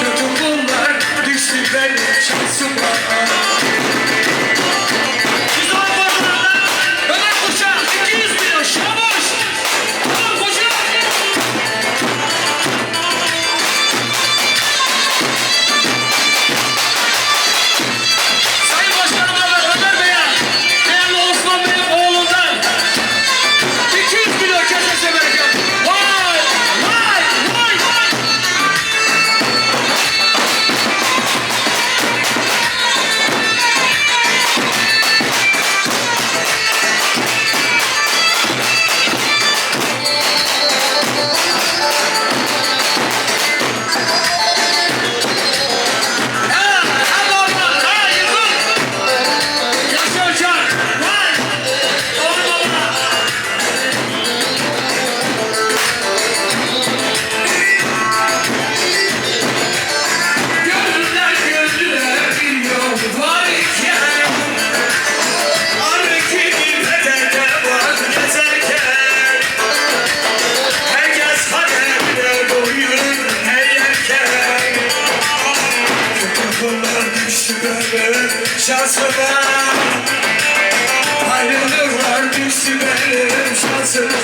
Çocuk bunlar düştü benim şansıma şansına. Ayrılık var düştü benim şansıma